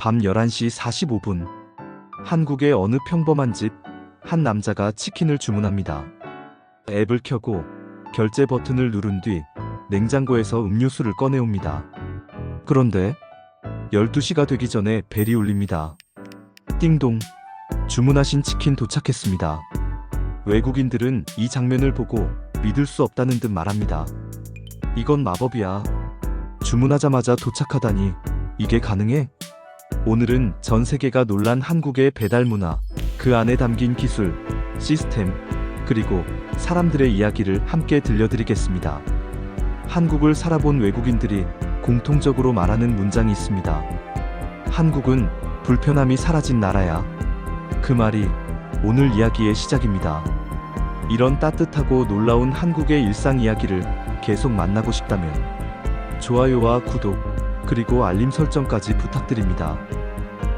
밤 11시 45분. 한국의 어느 평범한 집, 한 남자가 치킨을 주문합니다. 앱을 켜고 결제 버튼을 누른 뒤 냉장고에서 음료수를 꺼내옵니다. 그런데 12시가 되기 전에 벨이 울립니다. 띵동. 주문하신 치킨 도착했습니다. 외국인들은 이 장면을 보고 믿을 수 없다는 듯 말합니다. 이건 마법이야. 주문하자마자 도착하다니 이게 가능해? 오늘은 전 세계가 놀란 한국의 배달 문화, 그 안에 담긴 기술, 시스템, 그리고 사람들의 이야기를 함께 들려드리겠습니다. 한국을 살아본 외국인들이 공통적으로 말하는 문장이 있습니다. 한국은 불편함이 사라진 나라야. 그 말이 오늘 이야기의 시작입니다. 이런 따뜻하고 놀라운 한국의 일상 이야기를 계속 만나고 싶다면 좋아요와 구독, 그리고 알림 설정까지 부탁드립니다.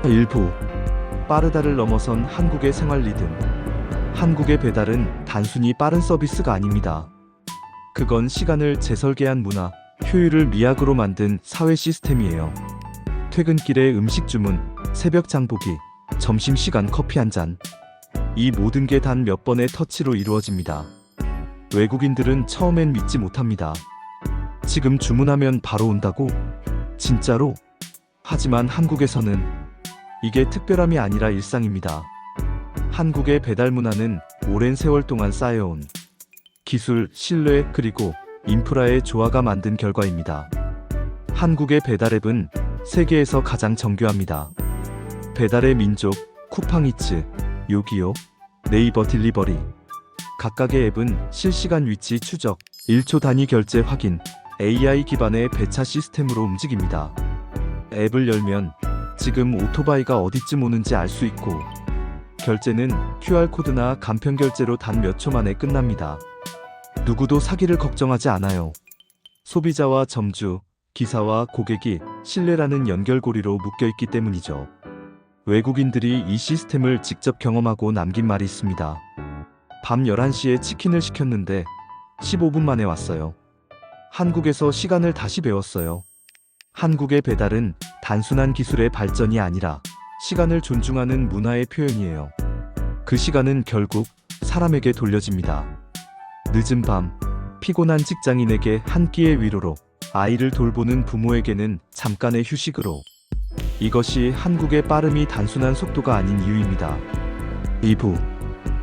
일부 빠르다를 넘어선 한국의 생활 리듬. 한국의 배달은 단순히 빠른 서비스가 아닙니다. 그건 시간을 재설계한 문화, 효율을 미학으로 만든 사회 시스템이에요. 퇴근길에 음식 주문, 새벽 장보기, 점심시간 커피 한 잔. 이 모든 게 단 몇 번의 터치로 이루어집니다. 외국인들은 처음엔 믿지 못합니다. 지금 주문하면 바로 온다고? 진짜로? 하지만 한국에서는 이게 특별함이 아니라 일상입니다. 한국의 배달 문화는 오랜 세월 동안 쌓여온 기술, 신뢰, 그리고 인프라의 조화가 만든 결과입니다. 한국의 배달 앱은 세계에서 가장 정교합니다. 배달의 민족, 쿠팡이츠, 요기요, 네이버 딜리버리. 각각의 앱은 실시간 위치 추적, 1초 단위 결제 확인, AI 기반의 배차 시스템으로 움직입니다. 앱을 열면 지금 오토바이가 어디쯤 오는지 알 수 있고, 결제는 QR코드나 간편 결제로 단 몇 초 만에 끝납니다. 누구도 사기를 걱정하지 않아요. 소비자와 점주, 기사와 고객이 신뢰라는 연결고리로 묶여있기 때문이죠. 외국인들이 이 시스템을 직접 경험하고 남긴 말이 있습니다. 밤 11시에 치킨을 시켰는데 15분 만에 왔어요. 한국에서 시간을 다시 배웠어요. 한국의 배달은 단순한 기술의 발전이 아니라 시간을 존중하는 문화의 표현이에요. 그 시간은 결국 사람에게 돌려집니다. 늦은 밤, 피곤한 직장인에게 한 끼의 위로로, 아이를 돌보는 부모에게는 잠깐의 휴식으로. 이것이 한국의 빠름이 단순한 속도가 아닌 이유입니다. 2부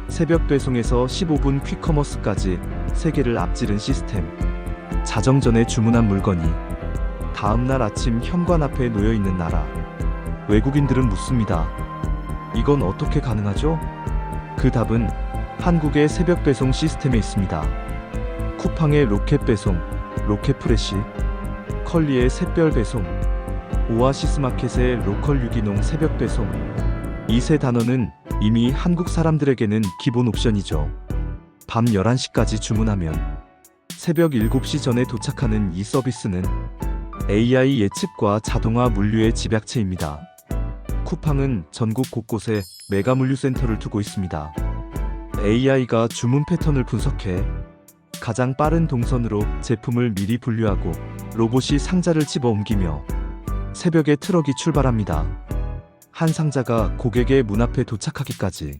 새벽 배송에서 15분 퀵커머스까지 세계를 앞지른 시스템. 자정 전에 주문한 물건이 다음날 아침 현관 앞에 놓여 있는 나라. 외국인들은 묻습니다. 이건 어떻게 가능하죠? 그 답은 한국의 새벽 배송 시스템에 있습니다. 쿠팡의 로켓 배송, 로켓 프레시, 컬리의 샛별 배송, 오아시스 마켓의 로컬 유기농 새벽 배송. 이 세 단어는 이미 한국 사람들에게는 기본 옵션이죠. 밤 11시까지 주문하면 새벽 7시 전에 도착하는 이 서비스는 AI 예측과 자동화 물류의 집약체입니다. 쿠팡은 전국 곳곳에 메가 물류센터를 두고 있습니다. AI가 주문 패턴을 분석해 가장 빠른 동선으로 제품을 미리 분류하고 로봇이 상자를 집어 옮기며 새벽에 트럭이 출발합니다. 한 상자가 고객의 문 앞에 도착하기까지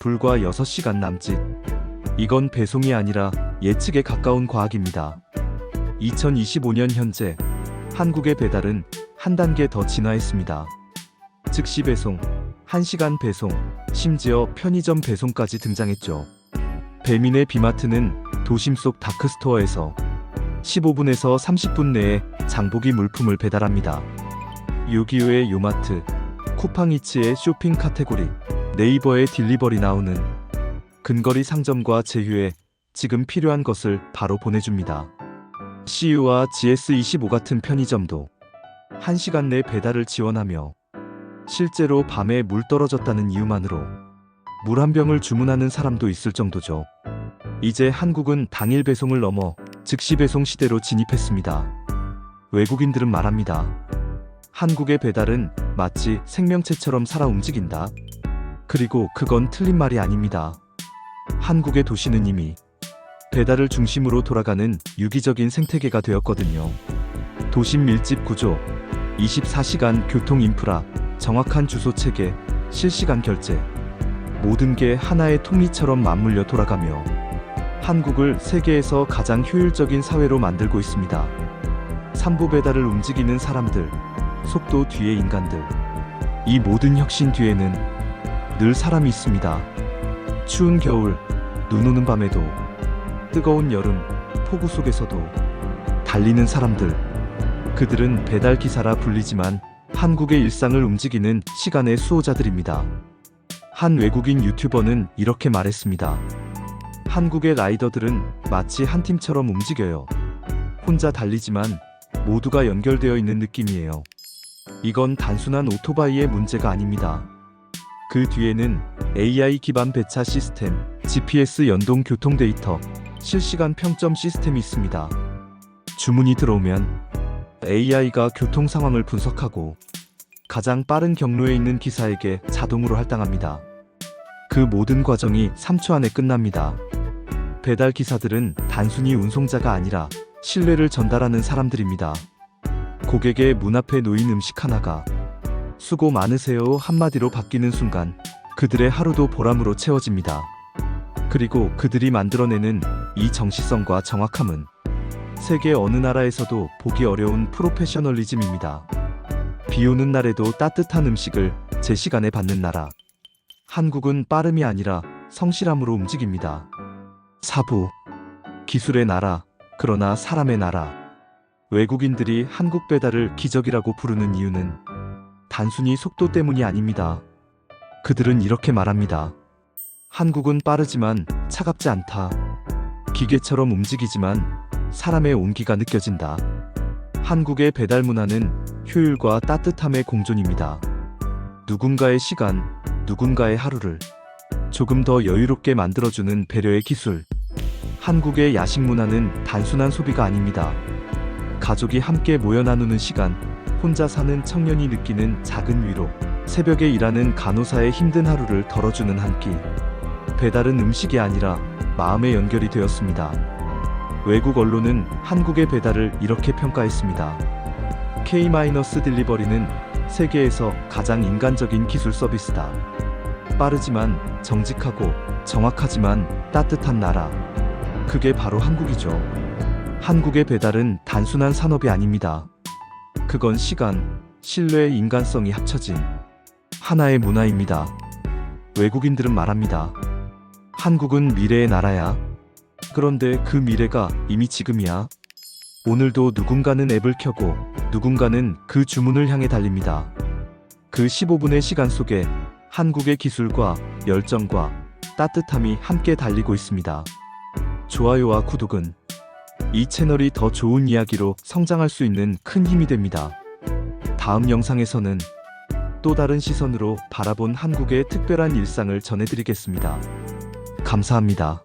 불과 6시간 남짓. 이건 배송이 아니라 예측에 가까운 과학입니다. 2025년 현재 한국의 배달은 한 단계 더 진화했습니다. 즉시 배송, 1시간 배송, 심지어 편의점 배송까지 등장했죠. 배민의 비마트는 도심 속 다크스토어에서 15분에서 30분 내에 장보기 물품을 배달합니다. 요기요의 요마트, 쿠팡이츠의 쇼핑 카테고리, 네이버의 딜리버리 나오는 근거리 상점과 제휴에 지금 필요한 것을 바로 보내줍니다. CU와 GS25 같은 편의점도 1시간 내 배달을 지원하며 실제로 밤에 물 떨어졌다는 이유만으로 물 한 병을 주문하는 사람도 있을 정도죠. 이제 한국은 당일 배송을 넘어 즉시 배송 시대로 진입했습니다. 외국인들은 말합니다. 한국의 배달은 마치 생명체처럼 살아 움직인다. 그리고 그건 틀린 말이 아닙니다. 한국의 도시는 이미 배달을 중심으로 돌아가는 유기적인 생태계가 되었거든요. 도심 밀집 구조, 24시간 교통 인프라, 정확한 주소 체계, 실시간 결제. 모든 게 하나의 통이처럼 맞물려 돌아가며 한국을 세계에서 가장 효율적인 사회로 만들고 있습니다. 삼부 배달을 움직이는 사람들, 속도 뒤에 인간들. 이 모든 혁신 뒤에는 늘 사람이 있습니다. 추운 겨울, 눈 오는 밤에도, 뜨거운 여름, 폭우 속에서도 달리는 사람들. 그들은 배달 기사라 불리지만 한국의 일상을 움직이는 시간의 수호자들입니다. 한 외국인 유튜버는 이렇게 말했습니다. 한국의 라이더들은 마치 한 팀처럼 움직여요. 혼자 달리지만 모두가 연결되어 있는 느낌이에요. 이건 단순한 오토바이의 문제가 아닙니다. 그 뒤에는 AI 기반 배차 시스템, GPS 연동 교통 데이터, 실시간 평점 시스템이 있습니다. 주문이 들어오면 AI가 교통 상황을 분석하고 가장 빠른 경로에 있는 기사에게 자동으로 할당합니다. 그 모든 과정이 3초 안에 끝납니다. 배달 기사들은 단순히 운송자가 아니라 신뢰를 전달하는 사람들입니다. 고객의 문 앞에 놓인 음식 하나가 수고 많으세요 한마디로 바뀌는 순간 그들의 하루도 보람으로 채워집니다. 그리고 그들이 만들어내는 이 정시성과 정확함은 세계 어느 나라에서도 보기 어려운 프로페셔널리즘입니다. 비 오는 날에도 따뜻한 음식을 제 시간에 받는 나라. 한국은 빠름이 아니라 성실함으로 움직입니다. 사부. 기술의 나라, 그러나 사람의 나라. 외국인들이 한국 배달을 기적이라고 부르는 이유는 단순히 속도 때문이 아닙니다. 그들은 이렇게 말합니다. 한국은 빠르지만 차갑지 않다. 기계처럼 움직이지만 사람의 온기가 느껴진다. 한국의 배달 문화는 효율과 따뜻함의 공존입니다. 누군가의 시간, 누군가의 하루를 조금 더 여유롭게 만들어주는 배려의 기술. 한국의 야식 문화는 단순한 소비가 아닙니다. 가족이 함께 모여 나누는 시간, 혼자 사는 청년이 느끼는 작은 위로, 새벽에 일하는 간호사의 힘든 하루를 덜어주는 한 끼. 배달은 음식이 아니라 마음의 연결이 되었습니다. 외국 언론은 한국의 배달을 이렇게 평가했습니다. K-딜리버리는 세계에서 가장 인간적인 기술 서비스다. 빠르지만 정직하고 정확하지만 따뜻한 나라. 그게 바로 한국이죠. 한국의 배달은 단순한 산업이 아닙니다. 그건 시간, 신뢰, 인간성이 합쳐진 하나의 문화입니다. 외국인들은 말합니다. 한국은 미래의 나라야. 그런데 그 미래가 이미 지금이야. 오늘도 누군가는 앱을 켜고 누군가는 그 주문을 향해 달립니다. 그 15분의 시간 속에 한국의 기술과 열정과 따뜻함이 함께 달리고 있습니다. 좋아요와 구독은 이 채널이 더 좋은 이야기로 성장할 수 있는 큰 힘이 됩니다. 다음 영상에서는 또 다른 시선으로 바라본 한국의 특별한 일상을 전해드리겠습니다. 감사합니다.